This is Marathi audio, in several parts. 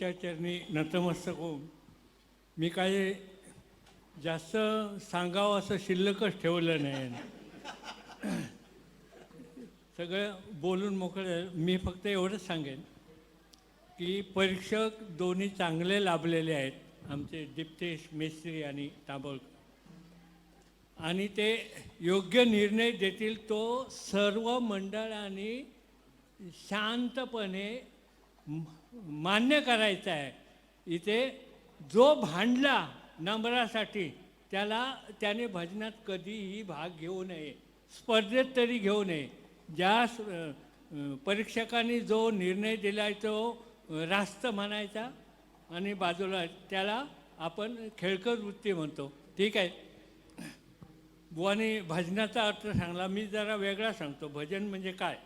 देवीच्या चरणी नतमस्तक. होऊन मी काही जास्त सांगावं असं शिल्लकच ठेवलं नाही. सगळं बोलून मोकळं मी फक्त एवढंच सांगेन की परीक्षक दोन्ही चांगले लाभलेले आहेत आमचे दीप्तेश मेस्त्री आणि तांबोळकर. आणि ते योग्य निर्णय देतील तो सर्व मंडळाने शांतपणे मान्य करायचं आहे. इथे जो भांडला नंबरासाठी त्याला त्याने भजनात कधीही भाग घेऊ नये स्पर्धेत तरी घेऊ नये. ज्या परीक्षकांनी जो निर्णय दिलाय तो रास्त म्हणायचा आणि बाजूला त्याला आपण खेळकर वृत्ती म्हणतो. ठीक आहे? बुवाने भजनाचा अर्थ सांगला. मी जरा वेगळा सांगतो. भजन म्हणजे काय?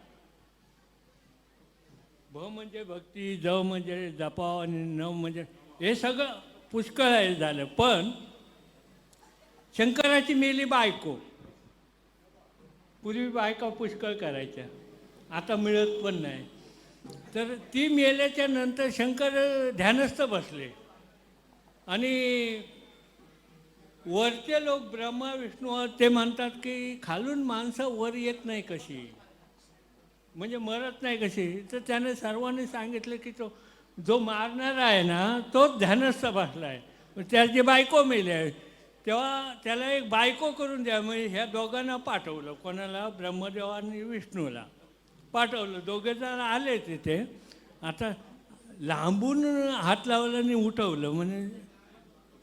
भ म्हणजे भक्ती ज म्हणजे जपाव आणि न म्हणजे हे सगळं पुष्कळ आहे झालं. पण शंकराची मेली बायको. पूर्वी बायका पुष्कळ करायच्या. आता मिळत पण नाही. तर ती मेल्याच्या नंतर शंकर ध्यानस्थ बसले. आणि वरचे लोक ब्रह्मा विष्णू ते म्हणतात की खालून माणसं वर येत नाही कशी? म्हणजे मरत नाही कशी? तर त्याने सर्वांनी सांगितलं की तो जो मारणारा आहे ना तोच ध्यानस्थ बसला आहे. त्याची बायको मेली आहे. तेव्हा त्याला एक बायको करून द्या. म्हणजे ह्या दोघांना पाठवलं. कोणाला? ब्रह्मदेव विष्णूला पाठवलं. दोघे जण आले तिथे. आता लांबून हात लावलं आणि उठवलं. म्हणजे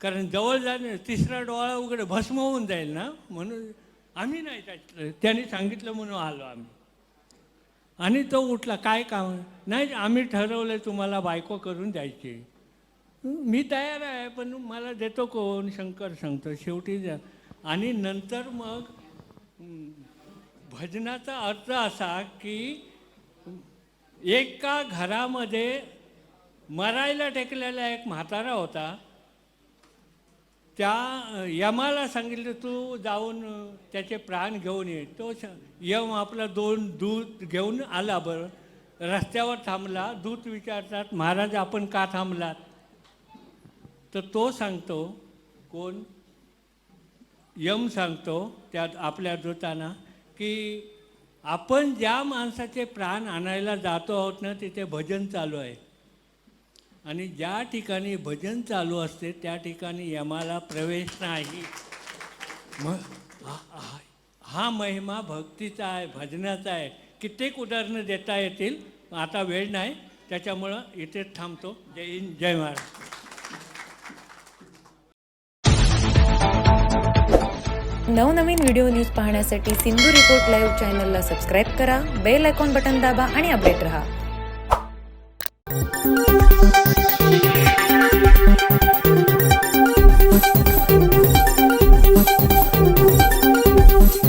कारण जवळ जाणे तिसरा डोळा उघडे भस्म होऊन जाईल ना? म्हणून आम्ही नाही त्याच्यात त्यांनी सांगितलं म्हणून आलो आम्ही. आणि तो उठला काय काम? नाही आम्ही ठरवलं तुम्हाला बायको करून द्यायची. मी तयार आहे पण मला देतो कोण? शंकर सांगतो शेवटी जा आणि नंतर मग भजनाचा अर्थ असा की एका घरामध्ये मरायला टेकलेला एक म्हातारा होता. त्या यमाला सांगितलं तू जाऊन त्याचे प्राण घेऊन ये. तो यम आपला दोन दूध घेऊन आला बरं. रस्त्यावर थांबला. दूत विचारतात महाराज आपण का थांबलात? तर तो सांगतो कोण? यम सांगतो त्यात आपल्या दूतांना की आपण ज्या माणसाचे प्राण आणायला जातो आहोत ना तिथे भजन चालू आहे. आणि ज्या ठिकाणी भजन चालू असते त्या ठिकाणी यमाला प्रवेश नाही. मग हा- महिमा भक्तीचा आहे भजनाचा आहे. कित्येक उदाहरणं देता येतील आता वेळ नाही. त्याच्यामुळं इथेच थांबतो. जय हिंद जय महाराज. नवनवीन व्हिडिओ न्यूज पाहण्यासाठी सिंधू रिपोर्ट लाईव्ह चॅनलला सबस्क्राईब करा बेल आयकॉन बटन दाबा आणि अपडेट रहा.